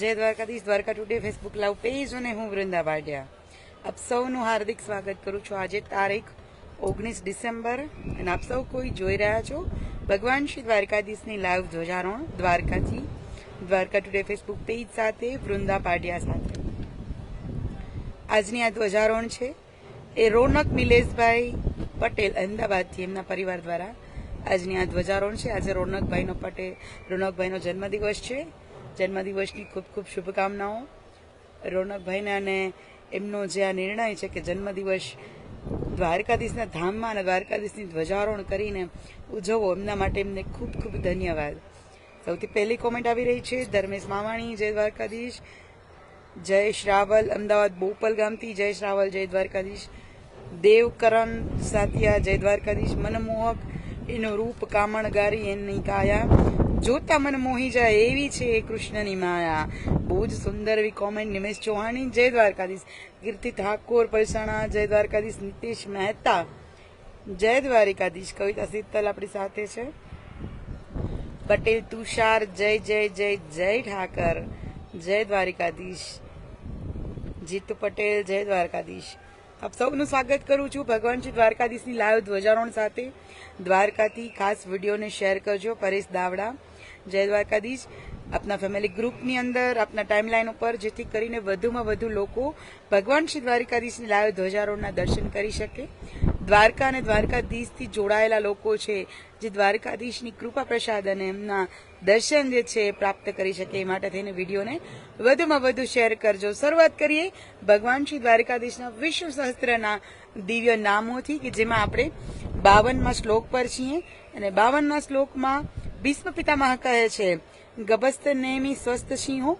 જય Dwarkadhish, Dwarka today Facebook live page અને હું વૃંદા વાડિયા આપ સૌનું હાર્દિક સ્વાગત કરું છું આજે તારીખ ઓગણીસ ડિસેમ્બર અને આપ સૌ કોઈ જોઈ રહ્યા છો ભગવાન શ્રી દ્વારકાધીશની લાઈવ ધ્વજારોહણ દ્વારકાથી, દ્વારકા ટુડે ફેસબુક પેજ સાથે, વૃંદા પાડિયા સાથે. આજની આ ધ્વજારોહણ છે એ રોનક નિલેશભાઈ પટેલ અહેમદાબાદથી એમના પરિવાર દ્વારા આજની આ ધ્વજારોહણ છે. આજે રોનકભાઈનો પટેલ રોનકભાઈનો જન્મદિવસ છે. જન્મદિવસની ખૂબ ખૂબ શુભકામનાઓ. રોનકભાઈને અને એમનો જે આ નિર્ણય છે કે જન્મદિવસ દ્વારકાધીશના ધામમાં અને દ્વારકાધીશની ધ્વજારોહણ કરીને ઉજવવો, એમના માટે એમને ખૂબ ખૂબ ધન્યવાદ. સૌથી પહેલી કોમેન્ટ આવી રહી છે, ધર્મેશ માવાણી, જય દ્વારકાધીશ. જય શ્રાવલ, અમદાવાદ બોપલ ગામથી જય શ્રાવલ, જય દ્વારકાધીશ. દેવકરણ સાતિયા, જય દ્વારકાધીશ. મનમોહક, એનું રૂપ કામણગારી, એની કાયા. જોતા મને મોહી જાય એવી છે કૃષ્ણની માયા. બહુ જ સુંદર એવી કોમેન્ટ નિમેશ ચૌહાણી જય દ્વારકાધીશ. કીર્તિ ઠાકોર પરસાણા જય દ્વારકાધીશ નીતિશ મહેતા. જય દ્વારિકાધીશ. કવિતા શીતલ આપણી સાથે છે. પટેલ તુષાર, જય જય જય જય ઠાકર. જય દ્વારિકાધીશ. જીતુ પટેલ, જય દ્વારકાધીશ. આપ સૌનું સ્વાગત કરું છું ભગવાન શ્રી દ્વારકાધીશની લાઈવ ધ્વજારોહણ સાથે. દ્વારકાથી ખાસ વિડીયોને શેર કરજો, પરેશ દાવડા. જય દ્વારકાધીશ. આપના ફેમિલી ગ્રુપની અંદર, આપના ટાઈમલાઈન ઉપર, જેથી કરીને વધુમાં વધુ લોકો ભગવાન શ્રી દ્વારકાધીશની લાઈવ ધ્વજારોહણના દર્શન કરી શકે. દ્વારકા અને દ્વારકાધીશથી જોડાયેલા લોકો છે, જે દ્વારકાધીશની કૃપા પ્રસાદ અને એમના દર્શન જે છે એ પ્રાપ્ત કરી શકે એ માટે થઈને વિડીયોને વધુમાં વધુ શેર કરજો. શરૂઆત કરીએ ભગવાન શ્રી દ્વારકાધીશના વિશ્વ સહસ્ત્રના દિવ્ય નામોથી કે જેમાં આપણે બાવનમાં શ્લોક પર છીએ અને બાવનના શ્લોકમાં ભીષ્મ પિતામહ કહે છે, ગભસ્ત નેમી સ્વસ્થ સિંહો,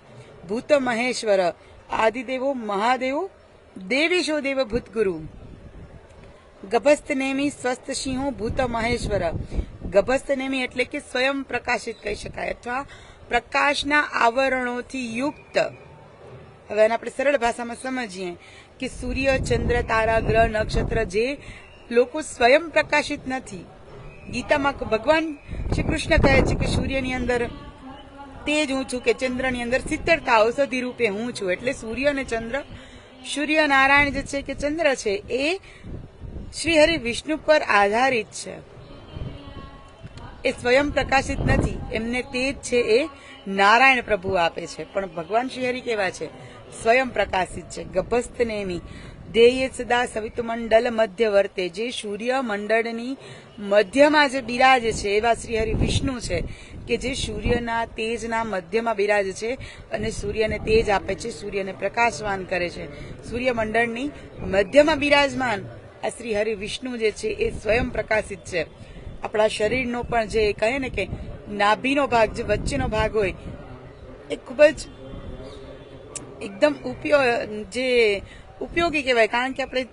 ભૂત મહેશ્વર, આદિદેવો મહાદેવો, દેવીશો દેવ ભૂતગુરુ ગભસ્ત નેમી સ્વસ્થ સિંહો, ભૂત મહેશ્વર ગભસ્ત નેમી એટલે કે સ્વયં પ્રકાશિત કહી શકાય અથવા પ્રકાશના આવરણોથી યુક્ત. હવે એને આપણે સરળ ભાષામાં સમજીએ કે સૂર્ય, ચંદ્ર, તારા, ગ્રહ, નક્ષત્ર જે લોકો સ્વયં પ્રકાશિત નથી. ગીતામાં ભગવાન શ્રી કૃષ્ણ કહે છે કે સૂર્યની અંદર તેજ હું છું કે ચંદ્રની અંદર સિત્તેરતા ઔષધિ રૂપે હું છું. એટલે સૂર્ય અને ચંદ્ર સૂર્ય નારાયણ જે છે કે ચંદ્ર છે એ શ્રી હરિ વિષ્ણુ પર આધારિત છે. એ સ્વયં પ્રકાશિત નથી. એમને તેજ છે એ નારાયણ પ્રભુ આપે છે. પણ ભગવાન શ્રી હરિ કેવા છે? સ્વયં પ્રકાશિત છે. ગભસ્ત નેમી ધ્યેય સદા સવિતુમંડલ મધ્ય વર્તે જે સૂર્ય મંડળની મધ્યમાં જે બિરાજે છે, એવા શ્રી હરિ વિષ્ણુ છે કે જે સૂર્યના તેજના મધ્યમાં બિરાજે છે અને સૂર્યને તેજ આપે છે, સૂર્યને પ્રકાશવાન કરે છે. સૂર્યમંડળની મધ્યમાં બિરાજમાન આ શ્રી હરિ વિષ્ણુ જે છે એ સ્વયં પ્રકાશિત છે. આપણા શરીરનો પણ જે કહે ને કે નાભીનો ભાગ, જે વચ્ચેનો ભાગ હોય, એ ખૂબ જ એકદમ ઉપયોગ, જે ઉપયોગી કહેવાય. કારણ કે આપણે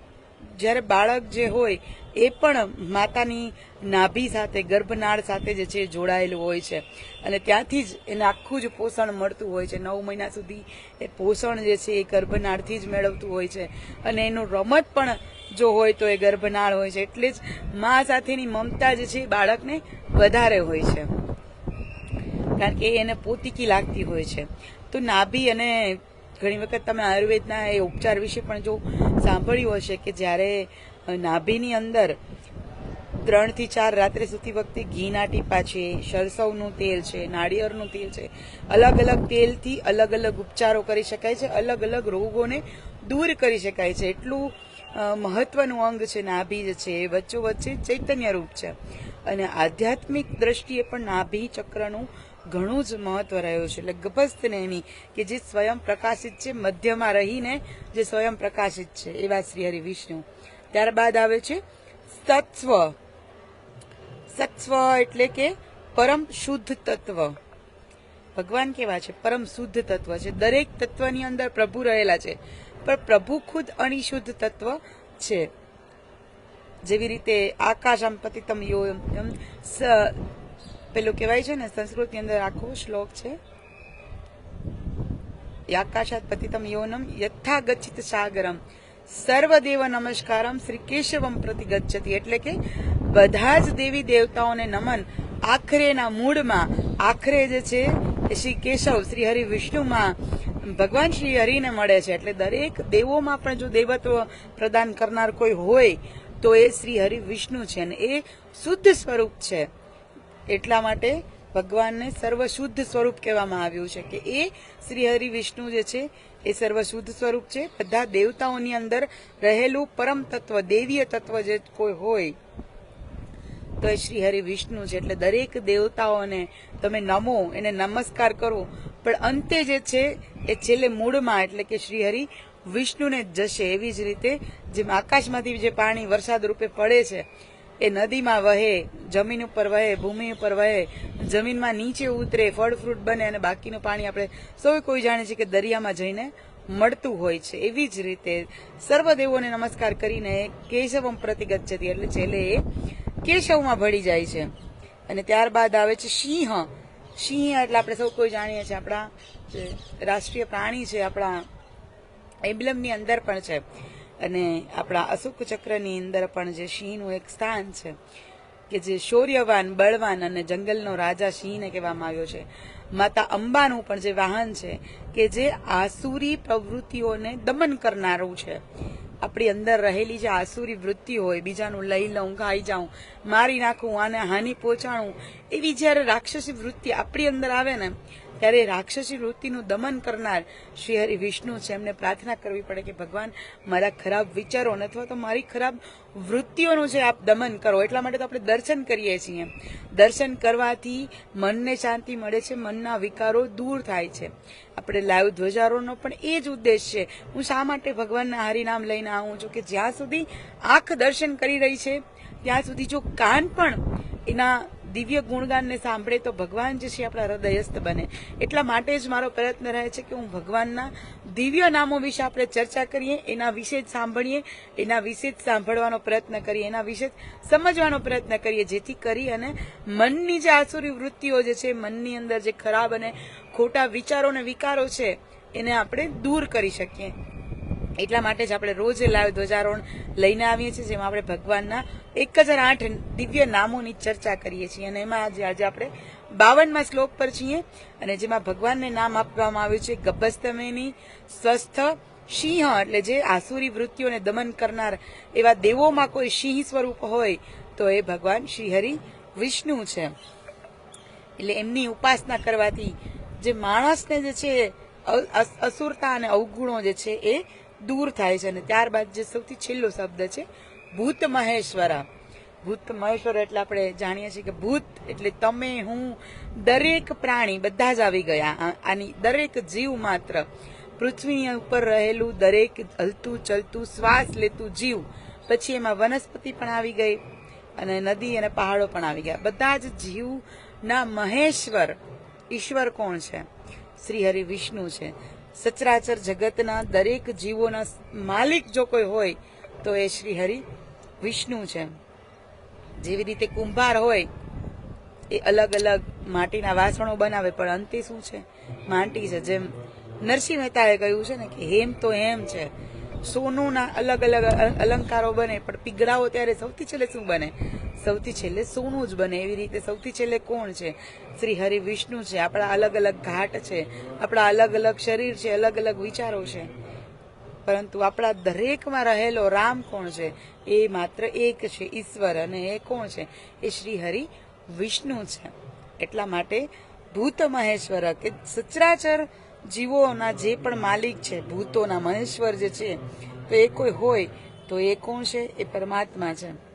જ્યારે બાળક જે હોય, એ પણ માતાની નાભી સાથે, ગર્ભનાળ સાથે જે છે જોડાયેલું હોય છે. અને ત્યાંથી જ એને આખું જ પોષણ મળતું હોય છે. નવ મહિના સુધી એ પોષણ જે છે એ ગર્ભનાળથી જ મેળવતું હોય છે. અને એનું રમત પણ જો હોય તો એ ગર્ભનાળ હોય છે. એટલે જ મા સાથેની મમતા જે છે એ બાળકને વધારે હોય છે. કારણ કે એને પોતીકી લાગતી હોય છે. તો નાભી અને ઘણી વખત તમે આયુર્વેદના એ ઉપચાર વિશે પણ જો સાંભળ્યું હશે કે જ્યારે નાભીની અંદર ત્રણથી ચાર રાત્રે સુધી વખતે ઘીના ટીપા છે, સરસવનું તેલ છે, નાળિયેરનું તેલ છે, અલગ અલગ તેલથી અલગ અલગ ઉપચારો કરી શકાય છે, અલગ અલગ રોગોને દૂર કરી શકાય છે. એટલું મહત્વનું અંગ છે નાભી જે છે એ વચ્ચો વચ્ચે ચૈતન્ય રૂપ છે. અને આધ્યાત્મિક દ્રષ્ટિએ પણ નાભી ચક્રનું ઘણું જ મહત્વ રહ્યું છે. એટલે ગભસ્ત નેમી કે જે સ્વયં પ્રકાશિત છે, મધ્યમાં રહીને જે સ્વયં પ્રકાશિત છે, એવા શ્રી હરિ વિષ્ણુ. ત્યારબાદ આવે છે સત્વ. સત્વ એટલે કે પરમ શુદ્ધ તત્વ. ભગવાન કેવા છે? પરમ શુદ્ધ તત્વ છે. દરેક તત્વની અંદર પ્રભુ રહેલા છે. પણ પ્રભુ ખુદ અણિશુદ્ધ તત્વ છે. જેવી રીતે આકાશ આમ પતિતમ યો એમ પેલું કહેવાય છે ને, સંસ્કૃતની અંદર આખો શ્લોક છે. આકાશાત પતિતમ યોનમ યથા ગચ્છિત સાગરમ. સર્વદેવ નમસ્કારમ શ્રી કેશવમ પ્રતિ ગચ્છતી. એટલે કે બધા જ દેવી દેવતાઓને નમન આખરેના મૂળમાં, આખરે જે છે શ્રી કેશવ, શ્રી હરિ વિષ્ણુમાં ભગવાન શ્રી હરિને મળે છે. એટલે દરેક દેવોમાં પણ જો દેવત્વ પ્રદાન કરનાર કોઈ હોય, તો એ શ્રી હરિ વિષ્ણુ છે અને એ શુદ્ધ સ્વરૂપ છે. એટલા માટે ભગવાનને સર્વ શુદ્ધ સ્વરૂપ કહેવામાં આવ્યું છે કે એ શ્રી હરિ વિષ્ણુ જે છે, એ સર્વ શુદ્ધ સ્વરૂપ છે. બધા દેવતાઓની અંદર રહેલું પરમ તત્વ, દેવીય તત્વ જે કોઈ હોય, તો એ શ્રી હરિ વિષ્ણુ છે. એટલે દરેક દેવતાઓને તમે નમો, એને નમસ્કાર કરો પણ અંતે જે છે, એ છેલ્લે મૂળમાં એટલે કે શ્રી હરિ વિષ્ણુને જશે એવી જ રીતે જેમ આકાશમાંથી જે પાણી વરસાદ રૂપે પડે છે, એ નદીમાં વહે, જમીન ઉપર વહે, ભૂમિ ઉપર વહે, જમીનમાં નીચે ઉતરે, ફળ ફ્રૂટ બને અને બાકીનું પાણી આપણે સૌ કોઈ જાણે છે કે દરિયામાં જઈને મળતું હોય છે. એવી જ રીતે સર્વદેવોને નમસ્કાર કરીને કેશવમ પ્રતિગત છે. એટલે છેલ્લે એ કેશવમાં ભળી જાય છે. અને ત્યારબાદ આવે છે સિંહ. સિંહ એટલે આપણે સૌ કોઈ જાણીએ છીએ આપણા રાષ્ટ્રીય પ્રાણી છે, આપણા એમ્બ્લમની અંદર પણ છે. અને આપણા અશોક ચક્રની અંદર પણ જે સિંહનું એક સ્થાન છે, કે જે શૌર્યવાન, બળવાન અને જંગલનો રાજા સિંહને કહેવામાં આવ્યો છે. માતા અંબાનું પણ જે વાહન છે, કે જે આસુરી પ્રવૃત્તિઓને દમન કરનારું છે. આપણી અંદર રહેલી જે આસુરી વૃત્તિ હોય, બીજાનું લઈ લઉં, ખાઈ જાઉં, મારી નાખું, આને હાનિ પહોંચાડું, એવી જ્યારે રાક્ષસી વૃત્તિ આપણી અંદર આવે ને ત્યારે રાક્ષસી વૃત્તિનું દમન કરનાર શ્રી હરિ વિષ્ણુ છે. એમને પ્રાર્થના કરવી પડે કે ભગવાન, મારા ખરાબ વિચારોને અથવા તો મારી ખરાબ વૃત્તિઓનું છે આપ દમન કરો, એટલા માટે તો આપણે દર્શન કરીએ છીએ. દર્શન કરવાથી મનને શાંતિ મળે છે, મનના વિકારો દૂર થાય છે. આપણે લાઈવ ધ્વજારોહણનો પણ એ જ ઉદ્દેશ છે. હું શા માટે ભગવાનના હરિનામ લઈને આવું છું કે જ્યાં સુધી આંખ દર્શન કરી રહી છે, ત્યાં સુધી જો કાન પણ એના દિવ્ય ગુણગાનને સાંભળે તો ભગવાન જે છે આપણા હૃદયસ્થ બને. એટલા માટે જ મારો પ્રયત્ન રહે છે કે હું ભગવાનના દિવ્ય નામો વિશે આપણે ચર્ચા કરીએ, એના વિશે જ સાંભળીએ, એના વિશે જ સાંભળવાનો પ્રયત્ન કરીએ, એના વિશે જ સમજવાનો પ્રયત્ન કરીએ, જેથી કરી અને મનની જે આસુરી વૃત્તિઓ જે છે, મનની અંદર જે ખરાબ અને ખોટા વિચારો અને વિકારો છે, એને આપણે દૂર કરી શકીએ. એટલા માટે જ આપણે રોજ લાઈવ ધ્વજારોહણ લઈને આવીએ છીએ, જેમાં આપણે ભગવાનના એક હજાર આઠ દિવ્ય નામોની ચર્ચા કરીએ છીએ. અને એમાં આજે આજે આપણે બાવનમાં શ્લોક પર છીએ, અને જેમાં ભગવાનને નામ આપવામાં આવ્યું છે ગબ્બસ્તમેની સ્વસ્થ સિંહ, એટલે જે આસુરી વૃત્તિઓને દમન કરનાર એવા દેવોમાં કોઈ સિંહ સ્વરૂપ હોય, તો એ ભગવાન શ્રી હરિ વિષ્ણુ છે. એટલે એમની ઉપાસના કરવાથી જે માણસને જે છે અસુરતા અને અવગુણો જે છે, એ દૂર થાય છે અને ત્યારબાદ જે સૌથી છેલ્લો શબ્દ છે, ભૂત મહેશ્વરા. ભૂત મહેશ્વર એટલે આપણે જાણીએ છીએ કે ભૂત એટલે તમે, હું, દરેક પ્રાણી બધા જ આવી ગયા. આની દરેક જીવ માત્ર. પૃથ્વીની ઉપર રહેલું દરેક હલતું ચલતું શ્વાસ લેતું જીવ. પછી એમાં વનસ્પતિ પણ આવી ગઈ અને નદી અને પહાડો પણ આવી ગયા. બધા જ જીવના મહેશ્વર ઈશ્વર કોણ છે? શ્રી હરિ વિષ્ણુ છે. સચરાચર જગતના દરેક જીવોના માલિક જો કોઈ હોય, તો એ શ્રી હરિ વિષ્ણુ છે. જેવી રીતે કુંભાર હોય, એ અલગ અલગ માટીના વાસણો બનાવે, પણ અંતે શું છે? માટી છે. જેમ નરસિંહ મહેતાએ કહ્યું છે ને કે હેમ તો હેમ છે. સોનુના અલગ અલગ અલંકારો બને, પણ પીગળાઓ ત્યારે સૌથી છેલ્લે શું બને? સૌથી છેલ્લે સોનું જ બને એવી રીતે સૌથી છેલ્લે કોણ છે? શ્રી હરિ વિષ્ણુ છે. આપણા અલગ અલગ ઘાટ છે. આપણા અલગ અલગ શરીર છે. અલગ અલગ વિચારો છે. પરંતુ આપણા દરેકમાં રહેલો રામ કોણ છે? એ માત્ર એક છે. ઈશ્વર અને એ કોણ છે? એ શ્રી હરિ વિષ્ણુ છે. એટલા માટે ભૂત મહેશ્વર કે સચરાચર જીવોના જે પણ માલિક છે, ભૂતોના મહેશ્વર જે છે, તો એ કોઈ હોય તો એ કોણ છે? એ પરમાત્મા છે.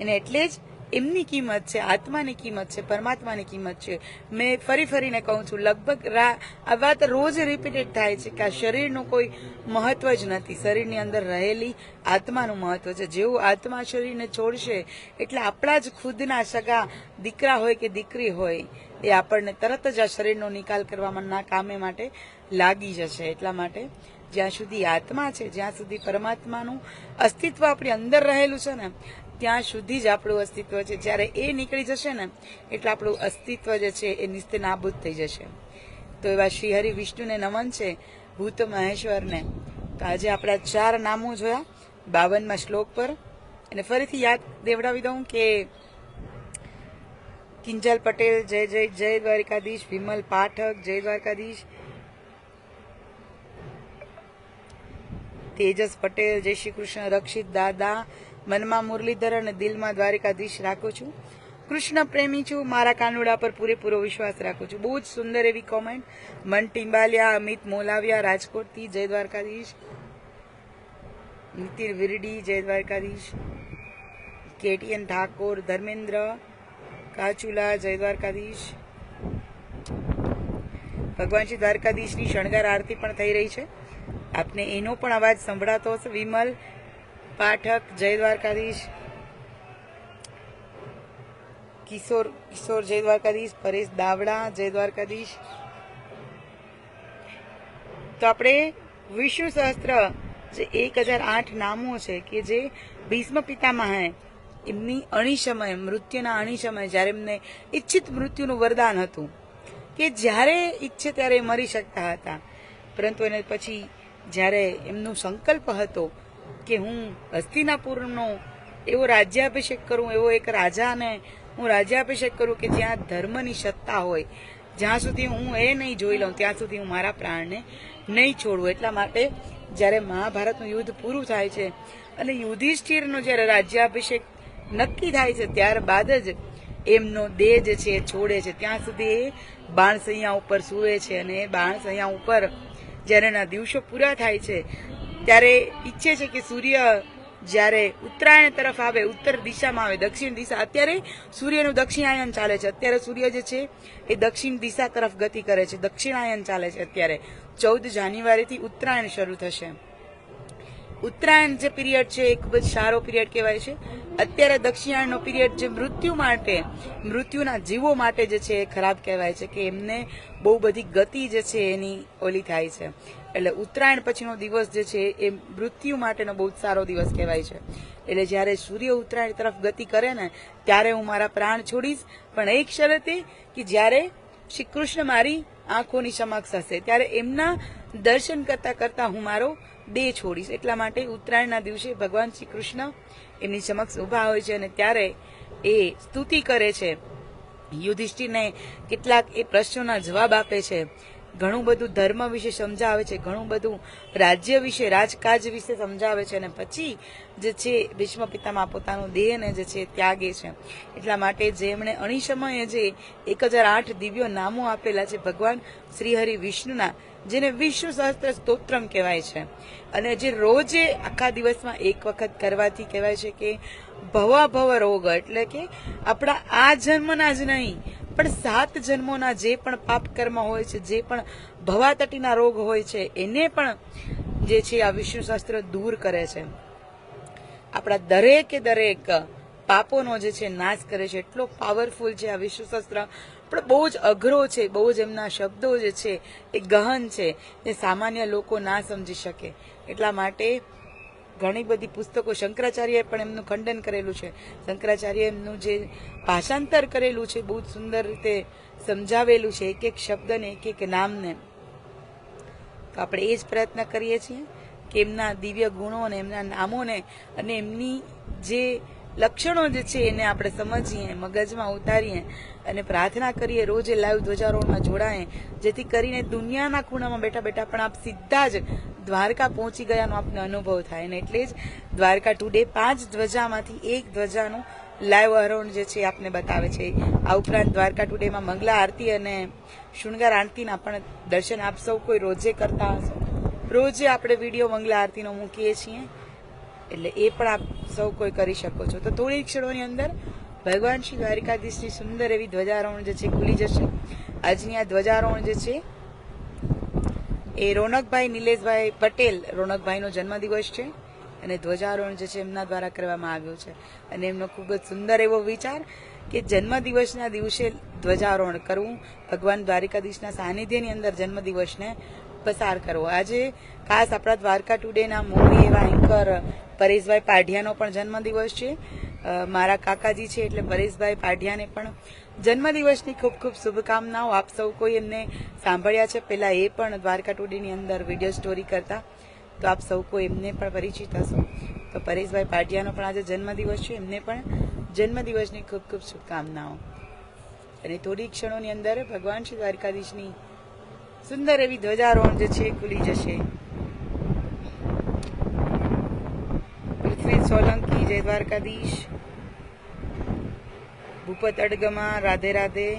અને એટલે જ એમની કિંમત છે, આત્માની કિંમત છે, પરમાત્માની કિંમત છે. મેં ફરી ફરીને કહું છું, લગભગ રા- આ વાત રોજ રિપીટેડ થાય છે કે આ શરીરનું કોઈ મહત્વ જ નથી. શરીરની અંદર રહેલી આત્માનું મહત્વ છે. જેવું આત્મા શરીરને છોડશે, એટલે આપણા જ ખુદના સગા દીકરા હોય કે દીકરી હોય, એ આપણને તરત જ આ શરીરનો નિકાલ કરવામાં ના કામે માટે લાગી જશે. એટલા માટે જ્યાં સુધી આત્મા છે, જ્યાં સુધી પરમાત્માનું અસ્તિત્વ આપણી અંદર રહેલું છે ને ત્યાં સુધી જ આપણું અસ્તિત્વ છે. જ્યારે એ નીકળી જશે ને, એટલે આપણું અસ્તિત્વ જે છે એ નિસ્તે નાબૂદ થઈ જશે. તો એવા શ્રી હરિ વિષ્ણુને નમન છે, ભૂત મહેશ્વરને. તો આજે આપણા ચાર નામો જોયા, બાવનમાં શ્લોક પર. અને ફરીથી યાદ દેવડાવી દઉં કે કિંજલ પટેલ, જય જય જય દ્વારકાધીશ, વિમલ પાઠક, જય દ્વારકાધીશ. તેજસ પટેલ, જય શ્રી કૃષ્ણ, રક્ષિત દાદા મનમાં મુરલીધર અને દિલમાં દ્વારિકાધીશ રાખું છું. કૃષ્ણ પ્રેમી છું, મારા કાનુડા પર પૂરેપૂરો વિશ્વાસ રાખું છું. બહુ જ સુંદર એવી કોમેન્ટ. મન ટિંબાલિયા, અમિત મોલાવિયા રાજકોટથી જય દ્વારકાધીશ. નીતિન વિરડી, જય દ્વારકાધીશ. કેટીએન ઠાકોર, ધર્મેન્દ્ર. કાચુલા, જય દ્વારકાધીશ. ભગવાન શ્રી દ્વારકાધીશની શણગાર આરતી પણ થઈ રહી છે. આપને એનો પણ અવાજ સંભળાતો હશે. વિમલ પાઠક જય દ્વારકાધીશ કિશોર કિશોર જય દ્વારકાધીશ પરેશ દાવડા જય દ્વારકાધીશ તો આપણે વિષ્ણુ સહસ્ત્ર જે એક હજાર આઠ નામો છે કે જે ભીષ્મ પિતામહ એમની અણીસમય મૃત્યુના અણીસમય જ્યારે એમને ઈચ્છિત મૃત્યુનું વરદાન હતું કે જ્યારે ઈચ્છે ત્યારે મરી શકતા હતા. પરંતુ એને પછી જ્યારે એમનો સંકલ્પ હતો કે હું હસ્તિનાપુરનો એવો રાજ્યાભિષેક કરું, એવો એક રાજાને હું રાજ્યાભિષેક કરું કે જ્યાં ધર્મની સત્તા હોય, જ્યાં સુધી હું એ નહીં જોઈ લઉં, ત્યાં સુધી હું મારા પ્રાણને નહીં છોડું. એટલા માટે જ્યારે મહાભારતનું યુદ્ધ પૂરું થાય છે અને યુધિષ્ઠિરનો જ્યારે રાજ્યાભિષેક નક્કી થાય છે, ત્યારબાદ જ એમનો દેહ જે છે છોડે છે. ત્યાં સુધી એ બાણસૈયા ઉપર સૂવે છે અને એ બાણસૈયા ઉપર જ્યારે એના દિવસો પૂરા થાય છે ત્યારે ઈચ્છે છે કે સૂર્ય જ્યારે ઉત્તરાયણ તરફ આવે, ઉત્તર દિશામાં આવે, દક્ષિણ દિશા, અત્યારે સૂર્યનું દક્ષિણાયન ચાલે છે. અત્યારે સૂર્ય જે છે એ દક્ષિણ દિશા તરફ ગતિ કરે છે. દક્ષિણાયન ચાલે છે અત્યારે. ચૌદ જાન્યુઆરીથી ઉત્તરાયણ શરૂ થશે. ઉત્તરાયણ જે પીરિયડ છે, એ ખૂબ જ સારો પીરિયડ કહેવાય છે. અત્યારે દક્ષિણાયણનો પીરિયડ જે મૃત્યુ માટે, મૃત્યુના જીવો માટે જે છે, એ ખરાબ કહેવાય છે કે એમને બહુ બધી ગતિ જે છે, એની ઓલી થાય છે. એટલે ઉત્તરાયણ પછીનો દિવસ જે છે, એ મૃત્યુ માટેનો બહુ જ સારો દિવસ કહેવાય છે. એટલે જ્યારે સૂર્ય ઉત્તરાયણ તરફ ગતિ કરે ને, ત્યારે હું મારા પ્રાણ છોડીશ. પણ એક શરતે કે જ્યારે શ્રી કૃષ્ણ મારી આંખોની સમક્ષ હશે, ત્યારે એમના દર્શન કરતા કરતા હું મારો દેહ છોડીશ. એટલા માટે ઉત્તરાયણના દિવસે ભગવાન શ્રી કૃષ્ણ એમની સમક્ષ ઊભા હોય છે અને ત્યારે એ સ્તુતિ કરે છે. યુધિષ્ઠિરને કેટલાક એ પ્રશ્નોના જવાબ આપે છે. ઘણું બધું ધર્મ વિશે સમજાવે છે, ઘણું બધું રાજ્ય વિશે, રાજકાજ વિશે સમજાવે છે અને પછી જે છે ભીષ્મ પિતામાં પોતાનો દેહને જે છે ત્યાગે છે. એટલા માટે જેમણે અણીસમયે જે એક હજાર આઠ દિવ્યો નામો આપેલા છે, ભગવાન શ્રીહરિ વિષ્ણુના જેને વિશ્વ સહસ્ત્ર સ્તોત્રમ કહેવાય છે. અને જે રોજે આખા દિવસમાં એક વખત કરવાથી કહેવાય છે કે ભવા ભવ રોગ, એટલે કે આપણા આ જન્મના જ નહીં, પણ સાત જન્મોના જે પણ પાપ કર્મ હોય છે, જે પણ ભવાતટીના રોગ હોય છે, એને પણ જે છે આ વિષ્ણુ દૂર કરે છે. આપણા દરેકે દરેક પાપોનો જે છે નાશ કરે છે. એટલો પાવરફુલ છે આ વિશ્વ પણ બહુ જ અઘરો છે, બહુ જ એમના શબ્દો જે છે, એ ગહન છે, એ સામાન્ય લોકો ના સમજી શકે. એટલા માટે ઘણી બધી પુસ્તકો શંકરાચાર્યએ પણ એમનું ખંડન કરેલું છે. શંકરાચાર્ય એમનું જે ભાષાંતર કરેલું છે, બહુ જ સુંદર રીતે સમજાવેલું છે એક એક શબ્દને એક એક નામને. તો આપણે એ જ પ્રયત્ન કરીએ છીએ કે એમના દિવ્ય ગુણો અને એમના નામોને અને એમની જે લક્ષણો જે છે એને આપણે સમજીએ, મગજમાં ઉતારીએ અને પ્રાર્થના કરીએ, રોજે લાઈવ ધ્વજારોહણમાં જોડાઈએ જેથી કરીને દુનિયાના ખૂણામાં બેઠા બેઠા પણ આપ સીધા જ દ્વારકા પહોંચી ગયાનો આપને અનુભવ થાય. ને એટલે જ દ્વારકા ટુડે પાંચ ધ્વજામાંથી એક ધ્વજાનું લાઈવ આરોહણ જે છે આપને બતાવે છે. આ ઉપરાંત દ્વારકા ટુડેમાં મંગલા આરતી અને શૃંગાર આરતીના પણ દર્શન આપ સૌ કોઈ રોજે કરતા હશો. રોજે આપણે વીડિયો મંગલા આરતીનો મૂકીએ છીએ. એટલે એ પણ આપ સૌ કોઈ કરી શકો છો. તો થોડી ક્ષણોની અંદર ભગવાન શ્રી દ્વારિકાધીશની સુંદર એવી ધ્વજારોહણ જે છે ખુલી જશે. આજની આ ધ્વજારોહણ જે છે એ રોનકભાઈ નિલેશભાઈ પટેલ, રોનકભાઈનો જન્મદિવસ છે અને ધ્વજારોહણ જે છે એમના દ્વારા કરવામાં આવ્યું છે. અને એમનો ખૂબ જ સુંદર એવો વિચાર કે જન્મદિવસના દિવસે ધ્વજારોહણ કરવું. ભગવાન દ્વારિકાધીશના સાનિધ્યની અંદર જન્મદિવસને પસાર કરવો આજે ખાસ આપણા દ્વારકા ટુડેના મોરી એવા એન્કર પરેશભાઈ પાઢિયાનો પણ જન્મદિવસ છે. મારા કાકાજી છે એટલે પરેશભાઈ પાઢિયાને પણ જન્મદિવસની ખૂબ ખૂબ શુભકામનાઓ. આપ સૌ કોઈ એમને સાંભળ્યા છે પહેલા એ પણ દ્વારકા ટુડેની અંદર વીડિયો સ્ટોરી કરતા. તો આપ સૌ કોઈ એમને પણ પરિચિત હશો. તો પરેશભાઈ પાઢિયાનો પણ આજે જન્મદિવસ છે. એમને પણ જન્મદિવસની ખૂબ ખૂબ શુભકામનાઓ. અને થોડી ક્ષણોની અંદર ભગવાન શ્રી દ્વારકાધીશની સુંદર એવી ધ્વજારોહણ જે છે ખુલી જશે. પૃથ્વી સોલંકી, જય દ્વારકાધીશ. ભૂપત અડગમા, રાધે રાધે.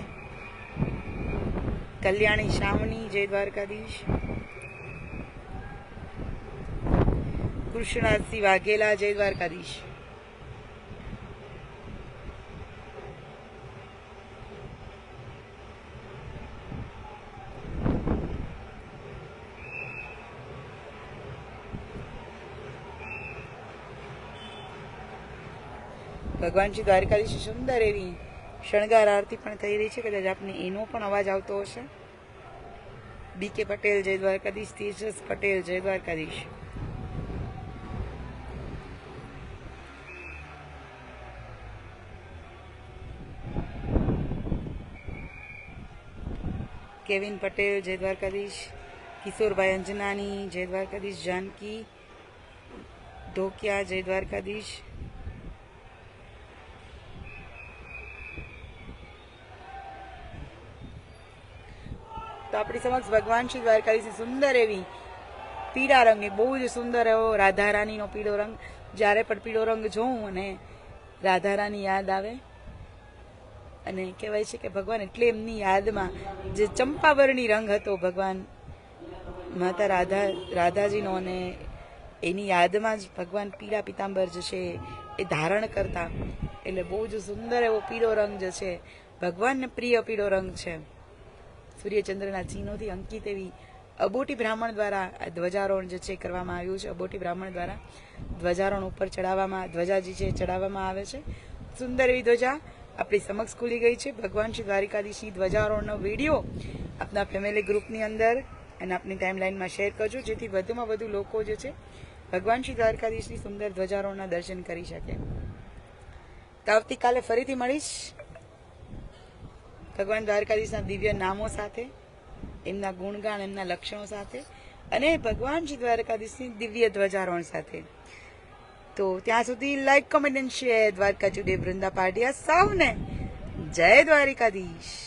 કલ્યાણી શામની, જય દ્વારકાધીશ. કૃષ્ણાસી વાઘેલા, જય દ્વારકાધીશ. ભગવાન શ્રી દ્વારકાધીશ સુંદર એવી શણગાર આરતી પણ થઈ રહી છે. કદાચ આપને એનો પણ અવાજ આવતો હશે. બી કે પટેલ, જય દ્વારકાધીશ. તીર્થસ પટેલ, જય દ્વારકાધીશ. કેવિન પટેલ, જય દ્વારકાધીશ. કિશોરભાઈ અંજનાની, જય દ્વારકાધીશ. જાનકી ઢોકિયા જય દ્વારકાધીશ. તો આપણી સમક્ષ ભગવાન શ્રી દ્વારકાધીશની સુંદર એવી પીળા રંગની, બહુ જ સુંદર એવો રાધા રાણીનો પીળો રંગ. જ્યારે પણ પીળો રંગ જોઉં અને રાધા રાણી યાદ આવે, અને કહેવાય છે કે ભગવાન એટલે એમની યાદમાં જે ચંપાવરણી રંગ હતો ભગવાન માતા રાધા, રાધાજીનો અને એની યાદમાં જ ભગવાન પીળા પિતાંબર જે છે એ ધારણ કરતા. એટલે બહુ જ સુંદર એવો પીળો રંગ જે છે, ભગવાનને પ્રિય પીળો રંગ છે. સૂર્યચંદ્રના ચિહ્નોથી અંકિત એવી અબોટી બ્રાહ્મણ દ્વારા આ ધ્વજારોહણ જે છે કરવામાં આવ્યું છે. અબોટી બ્રાહ્મણ દ્વારા ધ્વજારોહણ ઉપર ચડાવવામાં, ધ્વજાજી છે ચડાવવામાં આવે છે. સુંદર એવી ધ્વજા આપણી સમક્ષ ખુલી ગઈ છે. ભગવાન શ્રી દ્વારિકાધીશની ધ્વજારોહણનો વીડિયો આપના ફેમિલી ગ્રુપની અંદર અને આપની ટાઈમલાઈનમાં શેર કરજો, જેથી વધુમાં વધુ લોકો જે છે ભગવાન શ્રી દ્વારકાધીશની સુંદર ધ્વજારોહણના દર્શન કરી શકે. તો આવતીકાલે ફરીથી મળીશ. ભગવાન દ્વારકાધીશના દિવ્ય નામો સાથે, એમના ગુણગાન, એમના લક્ષણો સાથે અને ભગવાન શ્રી દ્વારકાધીશની દિવ્ય ધ્વજારોહણ સાથે. તો ત્યાં સુધી like comment and share Dwarka today Vrunda Patiya સૌને જય દ્વારિકાધીશ.